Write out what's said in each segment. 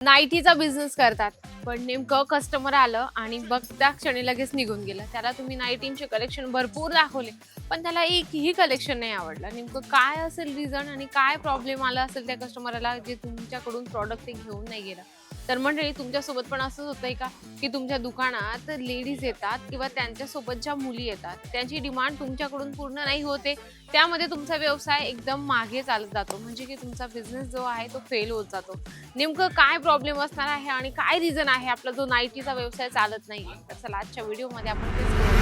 नाईटीचा business करतात. पण नेमकं कस्टमर आलं आणि बघ त्या क्षणी लगेच निघून गेलं. त्याला तुम्ही नाईटींचे कलेक्शन भरपूर दाखवले पण त्याला एकही कलेक्शन नाही आवडलं. नेमकं काय असेल रिझन आणि काय प्रॉब्लेम आला असेल त्या कस्टमरला जे तुमच्याकडून प्रॉडक्ट ते घेऊन नाही गेलं? तर मंडळी तुमच्यासोबत पण असंच होतंय का? की तुमच्या दुकानात लेडीज येतात किंवा त्यांच्यासोबत ज्या मुली येतात त्यांची डिमांड तुमच्याकडून पूर्ण नाही होते त्यामध्ये तुमचा व्यवसाय एकदम मागे चालत जातो. म्हणजे की तुमचा बिझनेस जो आहे तो फेल होत जातो. नेमकं काय प्रॉब्लेम असणार आहे आणि काय रिझन आहे आपला जो नाईटीचा व्यवसाय चालत नाही तर चला आजच्या व्हिडिओमध्ये आपण तेच करू.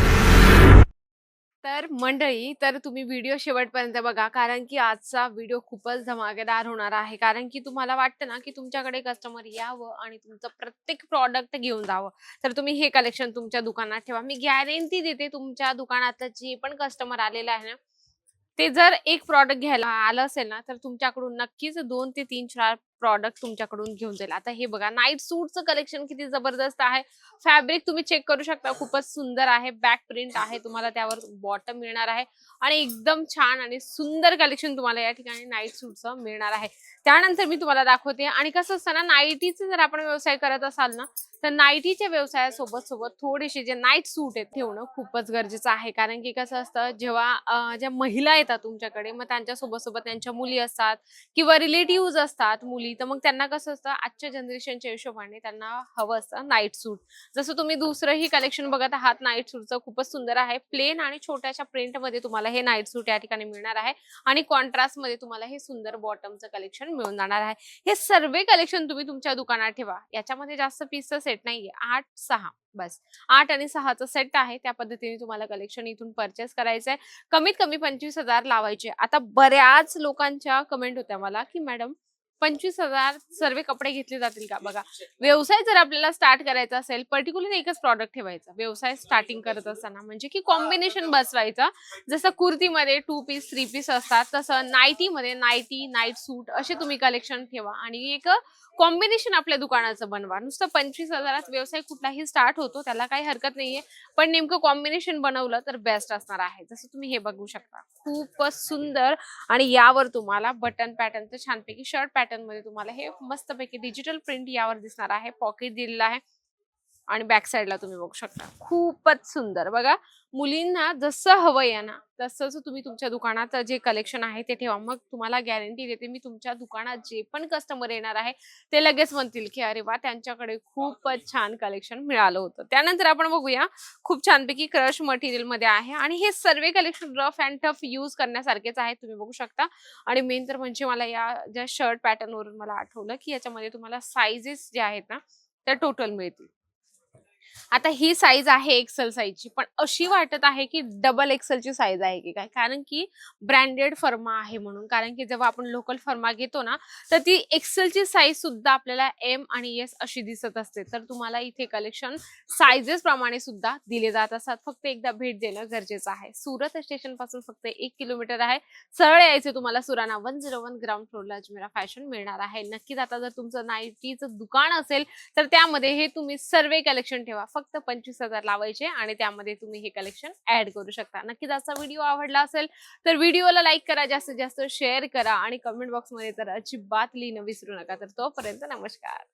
तर मंडळी तर तुम्ही व्हिडिओ शेवटपर्यंत बघा. कारण की आजचा व्हिडिओ खूपच धमाकेदार होणार आहे. कारण की तुम्हाला वाटतं ना की तुमच्याकडे कस्टमर यावं आणि तुमचं प्रत्येक प्रॉडक्ट घेऊन जावं. तर तुम्ही हे कलेक्शन तुमच्या दुकानात ठेवा. मी गॅरंटी देते तुमच्या दुकानातलं जे पण कस्टमर आलेलं आहे ना ते जर एक प्रॉडक्ट घ्यायला आलं असेल ना तर तुमच्याकडून नक्कीच दोन ते तीन चार प्रॉडक्ट तुमच्याकडून घेऊन जाईल. आता हे बघा नाईट सूटचं कलेक्शन किती जबरदस्त आहे. फॅब्रिक तुम्ही चेक करू शकता खूपच सुंदर आहे. बॅक प्रिंट आहे तुम्हाला त्यावर बॉटम मिळणार आहे. आणि एकदम छान आणि सुंदर कलेक्शन तुम्हाला या ठिकाणी नाईट सूटचं मिळणार आहे. त्यानंतर मी तुम्हाला दाखवते. आणि कसं असतं ना नाईटीचं जर आपण व्यवसाय करत असाल ना तर नाईटीच्या व्यवसायासोबत सोबत थोडेसे जे नाईट सूट आहेत ठेवणं खूपच गरजेचं आहे. कारण की कसं असतं जेव्हा ज्या महिला येतात तुमच्याकडे मग त्यांच्यासोबत सोबत त्यांच्या मुली असतात किंवा रिलेटिव्ह असतात मुली तर मग त्यांना कसं असतं आजच्या जनरेशनच्या हिशोबाने त्यांना हवं असतं नाईट सूट जसं तुम्ही दुसरंही कलेक्शन बघत आहात नाईट सूटचं खूपच सुंदर आहे. प्लेन आणि छोट्याशा प्रिंटमध्ये तुम्हाला हे नाईट सूट या ठिकाणी मिळणार आहे आणि कॉन्ट्रास्टमध्ये तुम्हाला हे सुंदर बॉटमचं कलेक्शन मिळून जाणार आहे. हे सर्व कलेक्शन तुम्ही तुमच्या दुकानात ठेवा. याच्यामध्ये जास्त पीसचं सेट नाहीये. आठ सहा बस. आठ आणि सहाचं सेट आहे. त्या पद्धतीने तुम्हाला कलेक्शन इथून परचेस करायचंय. कमीत कमी पंचवीस हजार लावायचे. आता बऱ्याच लोकांच्या कमेंट होत्या मला की मॅडम पंचवीस हजार सर्व कपडे घेतले जातील का? बघा. व्यवसाय जर आपल्याला स्टार्ट करायचा असेल पर्टिक्युलर एकच प्रॉडक्ट ठेवायचा. व्यवसाय स्टार्टिंग करत असताना. म्हणजे की कॉम्बिनेशन बसवायचं. जसं कुर्तीमध्ये टू पीस थ्री पीस असतात तसं नाईटीमध्ये नाईटी नाईट सूट असे तुम्ही कलेक्शन ठेवा. आणि एक कॉम्बिनेशन आपल्या दुकानाचं बनवा. नुसतं पंचवीस हजारात व्यवसाय कुठलाही स्टार्ट होतो त्याला काही हरकत नाहीये. पण नेमकं कॉम्बिनेशन बनवलं तर बेस्ट असणार आहे. जसं तुम्ही हे बघू शकता. खूपच सुंदर. आणि यावर तुम्हाला बटन पॅटर्नचं छानपैकी शर्ट पॅटर्न मध्ये तुम्हाला हे मस्तपैकी डिजिटल प्रिंट यावर दिसणार आहे. पॉकेट दिलेलं आहे. आणि बॅक साईडला तुम्ही बघू शकता. खूपच सुंदर. बघा मुलींना जसं हवंय ना तसंच तुम्ही तुमच्या दुकानात जे कलेक्शन आहे ते ठेवा. मग तुम्हाला गॅरंटी देते मी तुमच्या दुकानात जे पण कस्टमर येणार आहे ते लगेच म्हणतील की अरे वा त्यांच्याकडे खूपच छान कलेक्शन मिळालं होतं. त्यानंतर आपण बघूया खूप छानपैकी क्रश मटेरियलमध्ये आहे आणि हे सर्व collection rough and tough use करण्यासारखेच आहे तुम्ही बघू शकता. आणि मेन तर म्हणजे मला या ज्या शर्ट पॅटर्न वरून मला आठवलं की याच्यामध्ये तुम्हाला साईजेस जे आहेत ना त्या टोटल मिळतील. आता ही साईज आहे एक्सेल साईजची पण अशी वाटत आहे की डबल एक्सेलची साईज आहे की काय? कारण की ब्रँडेड फर्मा आहे म्हणून. कारण की जेव्हा आपण लोकल फर्मा घेतो ना तर ती एक्सेलची साईज सुद्धा आपल्याला एम आणि एस अशी दिसत असते. तर तुम्हाला इथे कलेक्शन साईजेस प्रमाणे सुद्धा दिले जात असतात. फक्त एकदा भेट देणं गरजेचं आहे. सुरत स्टेशनपासून फक्त एक किलोमीटर आहे. सरळ यायचे तुम्हाला Surana one zero one ground फ्लोरला Ajmera fashion मिळणार आहे. नक्कीच आता जर तुमचं नाईटीचं दुकान असेल तर त्यामध्ये हे तुम्ही सर्व कलेक्शन ठेवा. फक्त पंचवीस हजार लावायचे आणि त्यामध्ये तुम्ही हे कलेक्शन ऍड करू शकता. नक्कीच आजचा व्हिडिओ आवडला असेल तर व्हिडिओला लाईक करा जास्तीत जास्त शेअर करा आणि कमेंट बॉक्समध्ये तर अजिबात लिहिणं विसरू नका. तर तोपर्यंत नमस्कार.